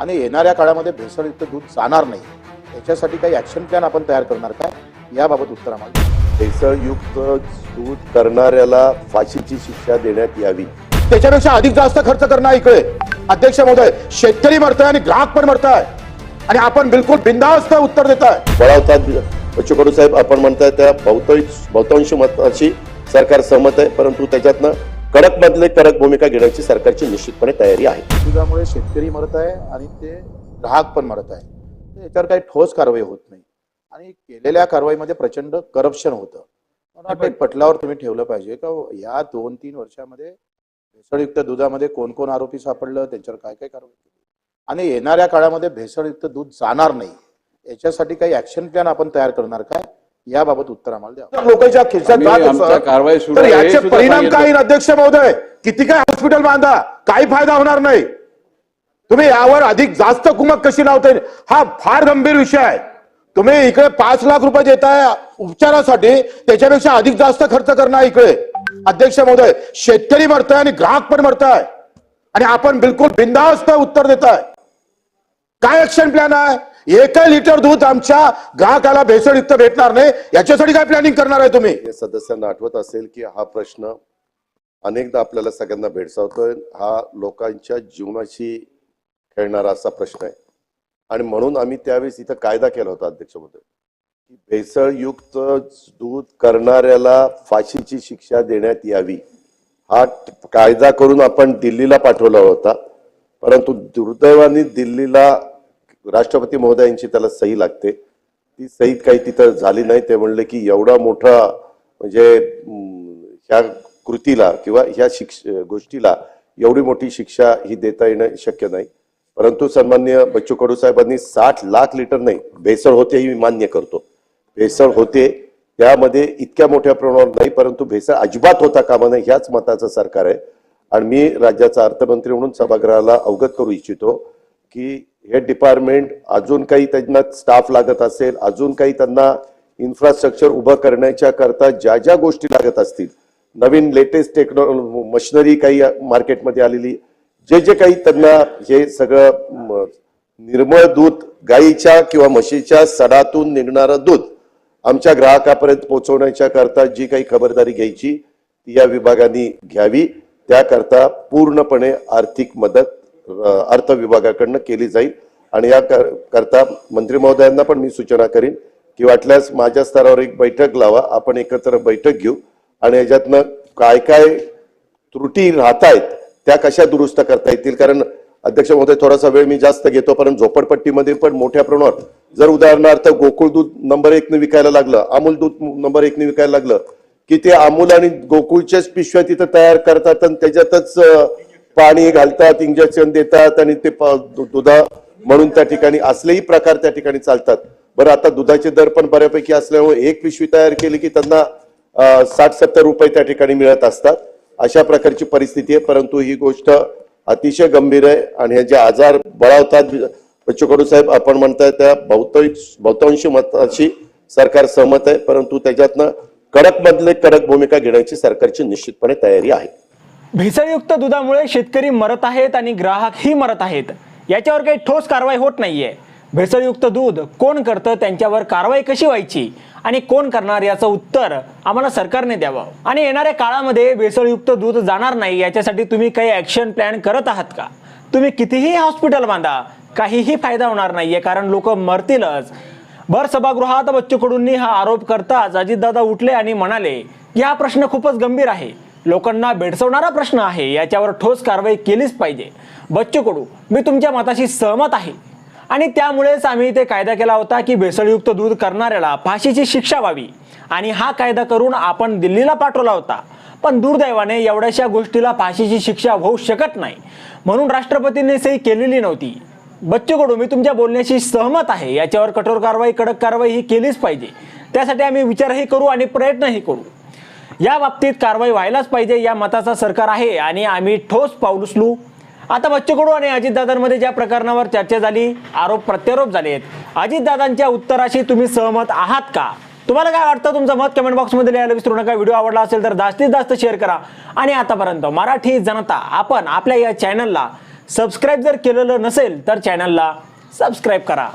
आणि येणाऱ्या काळामध्ये भेसळयुक्त दूध जाणार नाही. याच्यासाठी काही ऍक्शन प्लॅन आपण तयार करणार काय याबाबत उत्तर आम्हाला. भेसळयुक्त दूध करणाऱ्याला फाशीची शिक्षा देण्यात यावी. त्याच्यापेक्षा अधिक जास्त खर्च करणं इकडे. अध्यक्ष महोदय शेतकरी मरताय आणि ग्राहक पण मरताय. आणि आपण बिलकुल बिंदास्त उत्तर देताय. बळावतात बच्चू कडू साहेब आपण म्हणताय त्या बहुतांश बहुतांश मताशी सरकार सहमत आहे परंतु त्याच्यातनं कडक मधले कडक भूमिका घेण्याची सरकारची निश्चितपणे तयारी आहे. दुधामुळे शेतकरी मरत आहे आणि ते ग्राहक पण मरत आहे. याच्यावर काही ठोस कारवाई होत नाही. आणि केलेल्या कारवाईमध्ये प्रचंड करप्शन होतं. मला पटलावर तुम्ही ठेवलं पाहिजे का हो, या दोन तीन वर्षामध्ये भेसळयुक्त दुधामध्ये कोण कोण आरोपी सापडलं त्यांच्यावर काय काय कारवाई केली? आणि येणाऱ्या काळामध्ये भेसळयुक्त दूध जाणार नाही. याच्यासाठी काही ऍक्शन प्लॅन आपण तयार करणार काय? याबाबत उत्तर आम्हाला द्या. लोकांच्या खिशात आम्ही जात आमच्या असेल, कारवाई सुरू तर आहे, हे याचे सुद्धा परिणाम सांगितलं. काय अध्यक्ष महोदय? किती काय हॉस्पिटल बांधा? काही फायदा होणार नाही. तुम्ही यावर अधिक जास्त कुमक कशी लावता येईल हा फार गंभीर विषय आहे. तुम्ही इकडे पाच लाख रुपये देताय उपचारासाठी त्याच्यापेक्षा अधिक जास्त खर्च करणं आहे इकडे. अध्यक्ष महोदय शेतकरी मरताय आणि ग्राहक पण मरताय. आणि आपण बिलकुल बिंदास्त उत्तर देताय. काय ऍक्शन प्लॅन आहे? एक लिटर दूध आमच्या ग्राहकाला भेसळयुक्त भेटणार नाही. याच्यासाठी काय प्लॅनिंग करणार आहे तुम्ही? हे सदस्यांना आठवत असेल की हा प्रश्न अनेकदा आपल्याला सगळ्यांना भेडसावतोय. हा लोकांच्या जीवनाशी खेळणारा असा प्रश्न आहे. आणि म्हणून आम्ही त्यावेळेस इथं कायदा केला होता अध्यक्ष की भेसळयुक्त दूध करणाऱ्याला फाशीची शिक्षा देण्यात यावी. हा कायदा करून आपण दिल्लीला पाठवला होता. परंतु दुर्दैवाने दिल्लीला राष्ट्रपती महोदयांची त्याला सही लागते. ती सही काही तिथं झाली नाही. ते म्हणले की एवढा मोठा म्हणजे ह्या कृतीला किंवा ह्या शिक्ष गोष्टीला एवढी मोठी शिक्षा ही देता येणं शक्य नाही. परंतु सन्मान्य बच्चू कडू साहेबांनी साठ लाख लिटर नाही भेसळ होते ही मी मान्य करतो. भेसळ होते त्यामध्ये इतक्या मोठ्या प्रमाणावर नाही परंतु भेसळ अजिबात होता कामा नये ह्याच मताचं सरकार आहे. आणि मी राज्याचा अर्थमंत्री म्हणून सभागृहाला अवगत करू इच्छितो की हे डिपार्टमेंट अजून काही त्यांना स्टाफ लागत असेल अजून काही त्यांना इन्फ्रास्ट्रक्चर उभं करण्याच्या करता ज्या ज्या गोष्टी लागत असतील नवीन लेटेस्ट टेक्नॉ मशिनरी काही मार्केटमध्ये आलेली जे जे काही त्यांना हे सगळं निर्मळ दूध गाईच्या किंवा म्हशीच्या सडातून निघणारं दूध आमच्या ग्राहकापर्यंत पोहोचवण्याच्या करता जी काही खबरदारी घ्यायची ती या विभागाने घ्यावी. त्याकरता पूर्णपणे आर्थिक मदत अर्थ विभागाकडनं केली जाईल. आणि या कर- करता मंत्री महोदयांना पण मी सूचना करीन की वाटल्यास माझ्या स्तरावर एक बैठक लावा. आपण एकत्र बैठक घेऊ. आणि याच्यातनं काय काय त्रुटी राहत आहेत त्या कशा दुरुस्त करता येतील? कारण अध्यक्ष महोदय थोडासा वेळ मी जास्त घेतो पण झोपडपट्टीमध्ये पण मोठ्या प्रमाणावर जर उदाहरणार्थ गोकुळ दूध नंबर एकने विकायला लागलं अमूल दूध नंबर एकने विकायला लागलं की ते अमूल आणि गोकुळच्याच पिशव्या तिथं तयार करतात आणि त्याच्यातच पाणी घालतात इंजेक्शन देतात आणि ते प- दु- दुधा म्हणून त्या ठिकाणी असलेही प्रकार त्या ठिकाणी चालतात. बरं आता दुधाचे दर पण बऱ्यापैकी असल्यामुळे एक पिशवी तयार केली की त्यांना साठ सत्तर रुपये त्या ठिकाणी मिळत असतात. अशा प्रकारची परिस्थिती आहे परंतु ही गोष्ट अतिशय गंभीर आहे आणि हे जे आजार बळावतात बच्चू कडू साहेब आपण म्हणताय त्या बहुतांश बहुतांशी मताशी सरकार सहमत आहे परंतु त्याच्यातनं कडक मधले कडक भूमिका घेण्याची सरकारची निश्चितपणे तयारी आहे. भेसळयुक्त दुधामुळे शेतकरी मरत आहेत आणि ग्राहकही मरत आहेत. याच्यावर काही ठोस कारवाई होत नाहीये. भेसळयुक्त दूध कोण करतं त्यांच्यावर कारवाई कशी व्हायची आणि कोण करणार याचं उत्तर आम्हाला सरकारने द्यावं. आणि येणाऱ्या काळामध्ये भेसळयुक्त दूध जाणार नाही याच्यासाठी तुम्ही काही ॲक्शन प्लॅन करत आहात का? तुम्ही कितीही हॉस्पिटल बांधा काहीही फायदा होणार नाहीये कारण लोक मरतीलच. भर सभागृहात बच्चू कडूंनी हा आरोप करताच अजितदादा उठले आणि म्हणाले की हा प्रश्न खूपच गंभीर आहे. लोकांना भेडसवणारा प्रश्न आहे याच्यावर ठोस कारवाई केलीच पाहिजे. बच्चू कडू मी तुमच्या मताशी सहमत आहे. आणि त्यामुळेच आम्ही ते कायदा केला होता की भेसळयुक्त दूध करणाऱ्याला फाशीची शिक्षा व्हावी. आणि हा कायदा करून आपण दिल्लीला पाठवला होता. पण दुर्दैवाने एवढ्याशा गोष्टीला फाशीची शिक्षा होऊ शकत नाही. म्हणून राष्ट्रपतींनी सही केलेली नव्हती. बच्चू कडू मी तुमच्या बोलण्याशी सहमत आहे. याच्यावर कठोर कारवाई कडक कारवाई ही केलीच पाहिजे. त्यासाठी आम्ही विचारही करू आणि प्रयत्नही करू. या बाबतीत कारवाई व्हायलाच पाहिजे या मताचा सरकार आहे आणि आम्ही ठोस पाऊल उचलू. आता बच्चू कडू आणि अजितदादांमध्ये ज्या प्रकरणावर चर्चा झाली आरोप प्रत्यारोप झाले आहेत. अजितदादांच्या उत्तराशी तुम्ही सहमत आहात का? तुम्हाला काय वाटतं? तुमचं मत कमेंट बॉक्समध्ये लिहायला विसरू नका. व्हिडिओ आवडला असेल तर जास्तीत जास्त शेअर करा. आणि आतापर्यंत मराठी जनता आपण आपल्या या चॅनलला सबस्क्राईब जर केलेलं नसेल तर चॅनलला सबस्क्राईब करा.